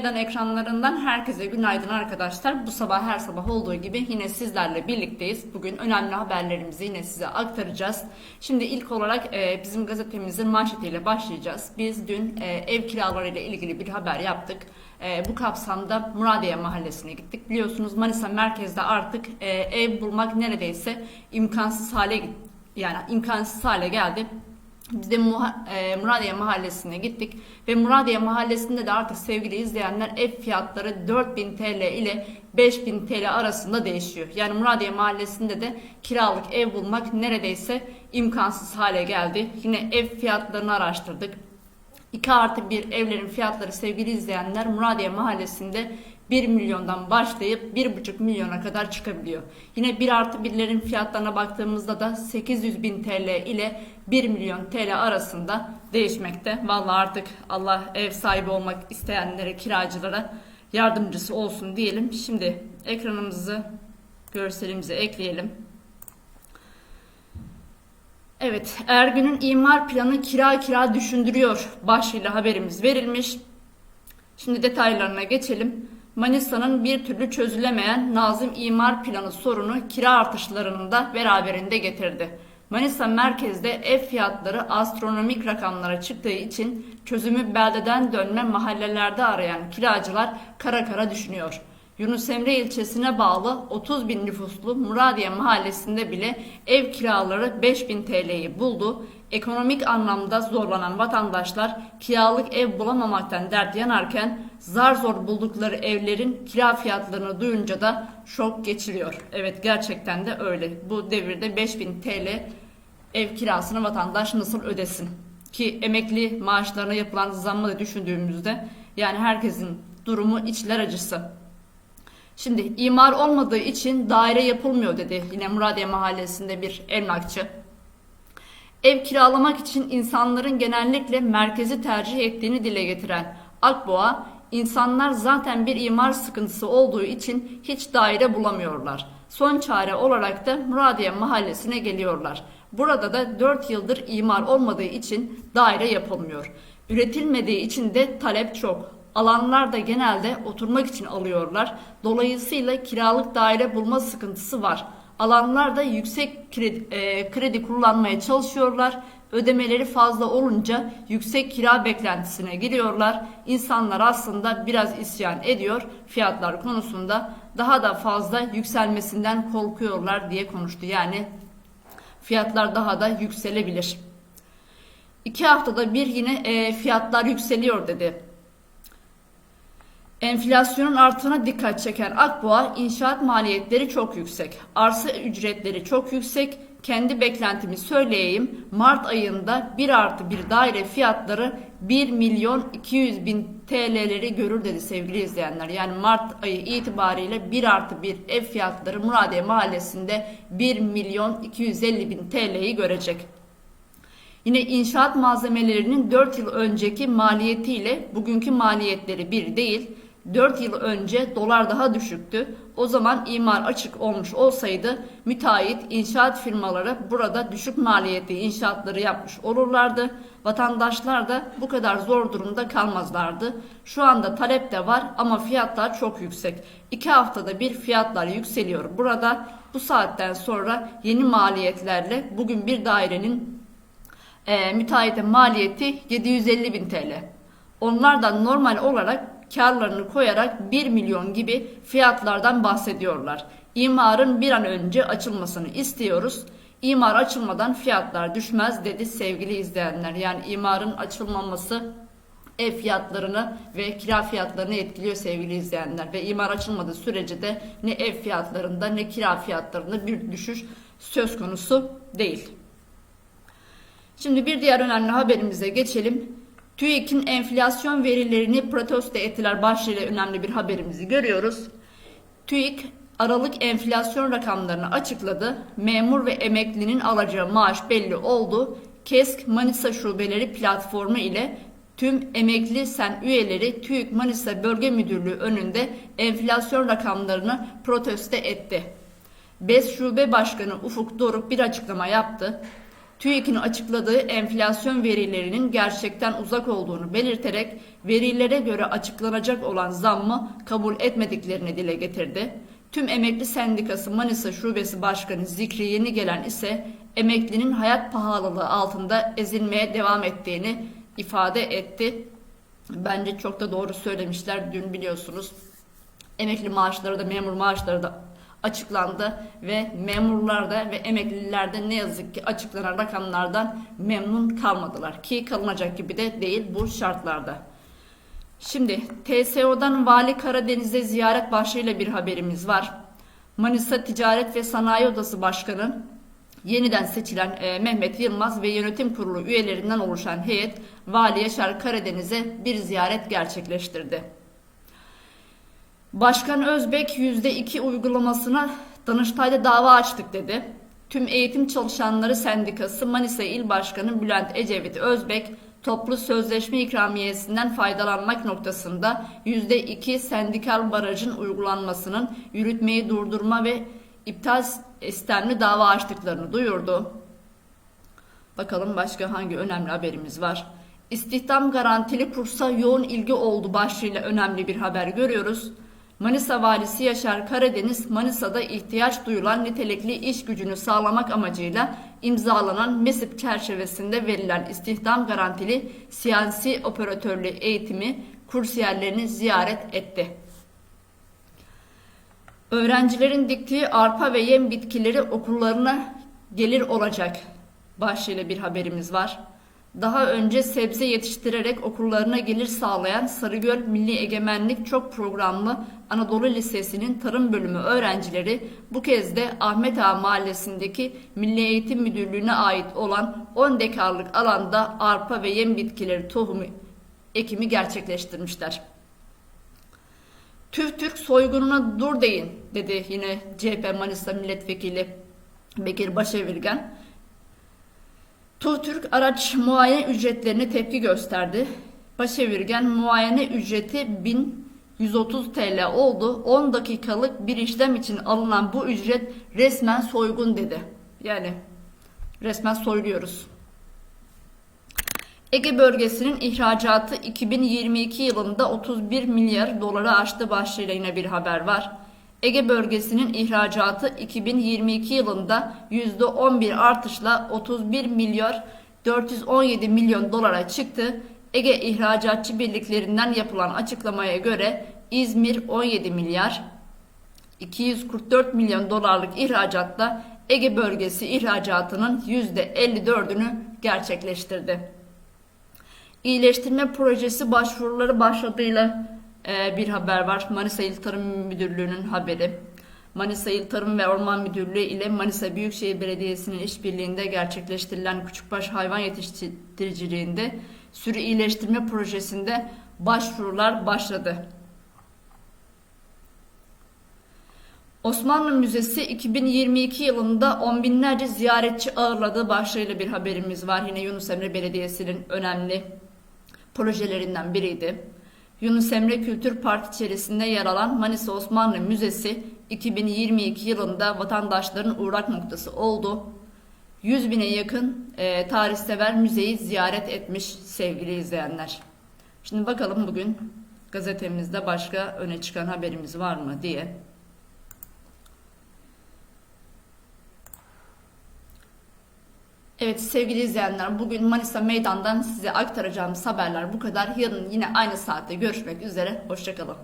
Meydan ekranlarından herkese günaydın arkadaşlar. Bu sabah her sabah olduğu gibi yine sizlerle birlikteyiz. Bugün önemli haberlerimizi yine size aktaracağız. Şimdi ilk olarak e, bizim gazetemizin manşetiyle başlayacağız. Biz dün e, ev kiraları ile ilgili bir haber yaptık. E, bu kapsamda Muradiye Mahallesi'ne gittik. Biliyorsunuz Manisa merkezde artık ev bulmak neredeyse imkansız hale yani imkansız hale geldi. Biz de e, Muradiye Mahallesi'ne gittik ve Muradiye Mahallesi'nde de artık sevgili izleyenler ev fiyatları 4000 TL ile 5000 TL arasında değişiyor. Yani Muradiye Mahallesi'nde de kiralık ev bulmak neredeyse imkansız hale geldi. Yine ev fiyatlarını araştırdık. 2 artı 1 evlerin fiyatları sevgili izleyenler Muradiye Mahallesi'nde 1 milyondan başlayıp 1,5 milyona kadar çıkabiliyor. Yine 1 artı 1'lerin fiyatlarına baktığımızda da 800 bin TL ile 1 milyon TL arasında değişmekte. Vallahi artık Allah ev sahibi olmak isteyenlere, kiracılara yardımcısı olsun diyelim. Şimdi ekranımızı, görselimize ekleyelim. Evet, Ergün'ün imar planı kira kira düşündürüyor başlığıyla haberimiz verilmiş. Şimdi detaylarına geçelim. Manisa'nın bir türlü çözülemeyen Nazım imar planı sorunu kira artışlarını da beraberinde getirdi. Manisa merkezde ev fiyatları astronomik rakamlara çıktığı için çözümü beldeden dönme mahallelerde arayan kiracılar kara kara düşünüyor. Yunus Emre ilçesine bağlı 30 bin nüfuslu Muradiye mahallesinde bile ev kiraları 5000 TL'yi buldu. Ekonomik anlamda zorlanan vatandaşlar kiralık ev bulamamaktan dert yanarken zar zor buldukları evlerin kira fiyatlarını duyunca da şok geçiriyor. Evet gerçekten de öyle. Bu devirde 5000 TL ev kirasını vatandaş nasıl ödesin? Ki emekli maaşlarına yapılan zammı da düşündüğümüzde yani herkesin durumu içler acısı. Şimdi imar olmadığı için daire yapılmıyor dedi yine Muradiye Mahallesi'nde bir emlakçı. Ev kiralamak için insanların genellikle merkezi tercih ettiğini dile getiren Akboğa, insanlar zaten bir imar sıkıntısı olduğu için hiç daire bulamıyorlar. Son çare olarak da Muradiye Mahallesi'ne geliyorlar. Burada da 4 yıldır imar olmadığı için daire yapılmıyor. Üretilmediği için de talep çok. Alanlar da genelde oturmak için alıyorlar. Dolayısıyla kiralık daire bulma sıkıntısı var. Alanlar da yüksek kredi, e, kredi kullanmaya çalışıyorlar. Ödemeleri fazla olunca yüksek kira beklentisine giriyorlar. İnsanlar aslında biraz isyan ediyor fiyatlar konusunda. Daha da fazla yükselmesinden korkuyorlar diye konuştu. Yani fiyatlar daha da yükselebilir. İki haftada bir yine e, fiyatlar yükseliyor dedi. Enflasyonun arttığına dikkat çeken Akboğa inşaat maliyetleri çok yüksek. Arsa ücretleri çok yüksek. Kendi beklentimi söyleyeyim. Mart ayında 1 artı 1 daire fiyatları 1 milyon 200 bin TL'leri görür dedi sevgili izleyenler. Yani Mart ayı itibariyle 1 artı 1 ev fiyatları Muradiye mahallesinde 1 milyon 250 bin TL'yi görecek. Yine inşaat malzemelerinin 4 yıl önceki maliyetiyle bugünkü maliyetleri bir değil. 4 yıl önce dolar daha düşüktü. O zaman imar açık olmuş olsaydı müteahhit inşaat firmaları burada düşük maliyetli inşaatları yapmış olurlardı. Vatandaşlar da bu kadar zor durumda kalmazlardı. Şu anda talep de var ama fiyatlar çok yüksek. 2 haftada bir fiyatlar yükseliyor burada. Bu saatten sonra yeni maliyetlerle bugün bir dairenin e, müteahhite maliyeti 750 bin TL. Onlardan normal olarak karlarını koyarak 1 milyon gibi fiyatlardan bahsediyorlar. İmarın bir an önce açılmasını istiyoruz. İmar açılmadan fiyatlar düşmez dedi sevgili izleyenler. Yani imarın açılmaması ev fiyatlarını ve kira fiyatlarını etkiliyor sevgili izleyenler. Ve imar açılmadığı sürece de ne ev fiyatlarında ne kira fiyatlarında bir düşüş söz konusu değil. Şimdi bir diğer önemli haberimize geçelim. TÜİK'in enflasyon verilerini protesto ettiler başlığıyla önemli bir haberimizi görüyoruz. TÜİK Aralık enflasyon rakamlarını açıkladı. Memur ve emeklinin alacağı maaş belli oldu. KESK Manisa Şubeleri platformu ile tüm emekli sen üyeleri TÜİK Manisa Bölge Müdürlüğü önünde enflasyon rakamlarını protesto etti. BES Şube Başkanı Ufuk Doruk bir açıklama yaptı. TÜİK'in açıkladığı enflasyon verilerinin gerçekten uzak olduğunu belirterek verilere göre açıklanacak olan zammı kabul etmediklerini dile getirdi. Tüm Emekli Sendikası Manisa Şubesi Başkanı Zikri Yeni Gelen ise emeklinin hayat pahalılığı altında ezilmeye devam ettiğini ifade etti. Bence çok da doğru söylemişler. Dün biliyorsunuz emekli maaşları da memur maaşları da açıklandı ve memurlar da ve emekliler de ne yazık ki açıklanan rakamlardan memnun kalmadılar ki kalınacak gibi de değil bu şartlarda. Şimdi TSO'dan Vali Karadeniz'e ziyaret başlığıyla bir haberimiz var. Manisa Ticaret ve Sanayi Odası Başkanı yeniden seçilen e, Mehmet Yılmaz ve yönetim kurulu üyelerinden oluşan heyet Vali Yaşar Karadeniz'e bir ziyaret gerçekleştirdi. Başkan Özbek %2 uygulamasına Danıştay'da dava açtık dedi. Tüm Eğitim Çalışanları Sendikası Manisa İl Başkanı Bülent Ecevit Özbek toplu sözleşme ikramiyesinden faydalanmak noktasında %2 sendikal barajın uygulanmasının yürütmeyi durdurma ve iptal istemli dava açtıklarını duyurdu. Bakalım başka hangi önemli haberimiz var. İstihdam garantili kursa yoğun ilgi oldu başlığıyla önemli bir haber görüyoruz. Manisa Valisi Yaşar Karadeniz, Manisa'da ihtiyaç duyulan nitelikli iş gücünü sağlamak amacıyla imzalanan MESIP çerçevesinde verilen istihdam garantili siyasi operatörlüğü eğitimi kursiyerlerini ziyaret etti. Öğrencilerin diktiği arpa ve yem bitkileri okullarına gelir olacak başlığıyla bir haberimiz var. Daha önce sebze yetiştirerek okullarına gelir sağlayan Sarıgöl Milli Egemenlik Çok Programlı Anadolu Lisesi'nin tarım bölümü öğrencileri bu kez de Ahmet Ağa Mahallesi'ndeki Milli Eğitim Müdürlüğü'ne ait olan 10 dekarlık alanda arpa ve yem bitkileri tohumu ekimi gerçekleştirmişler. TÜV Türk soygununa dur deyin dedi yine CHP Manisa Milletvekili Bekir Başevirgen. TÜV araç muayene ücretlerine tepki gösterdi. Başevirgen muayene ücreti 1130 TL oldu. 10 dakikalık bir işlem için alınan bu ücret resmen soygun dedi. Yani resmen soyluyoruz. Ege bölgesinin ihracatı 2022 yılında 31 milyar doları aştı başlığıyla yine bir haber var. Ege bölgesinin ihracatı 2022 yılında %11 artışla 31 milyar 417 milyon dolara çıktı. Ege İhracatçı Birliklerinden yapılan açıklamaya göre İzmir 17 milyar 244 milyon dolarlık ihracatla Ege bölgesi ihracatının %54'ünü gerçekleştirdi. İyileştirme projesi başvuruları başladığıyla e, bir haber var. Manisa İl Tarım Müdürlüğü'nün haberi. Manisa İl Tarım ve Orman Müdürlüğü ile Manisa Büyükşehir Belediyesi'nin işbirliğinde gerçekleştirilen küçükbaş hayvan yetiştiriciliğinde sürü iyileştirme projesinde başvurular başladı. Osmanlı Müzesi 2022 yılında on binlerce ziyaretçi ağırladığı başlığıyla bir haberimiz var. Yine Yunus Emre Belediyesi'nin önemli projelerinden biriydi. Yunus Emre Kültür Park içerisinde yer alan Manisa Osmanlı Müzesi 2022 yılında vatandaşların uğrak noktası oldu. 100 bine yakın e, tarihsever müzeyi ziyaret etmiş sevgili izleyenler. Şimdi bakalım bugün gazetemizde başka öne çıkan haberimiz var mı diye. Evet sevgili izleyenler bugün Manisa Meydan'dan size aktaracağımız haberler bu kadar. Yarın yine aynı saatte görüşmek üzere. Hoşçakalın.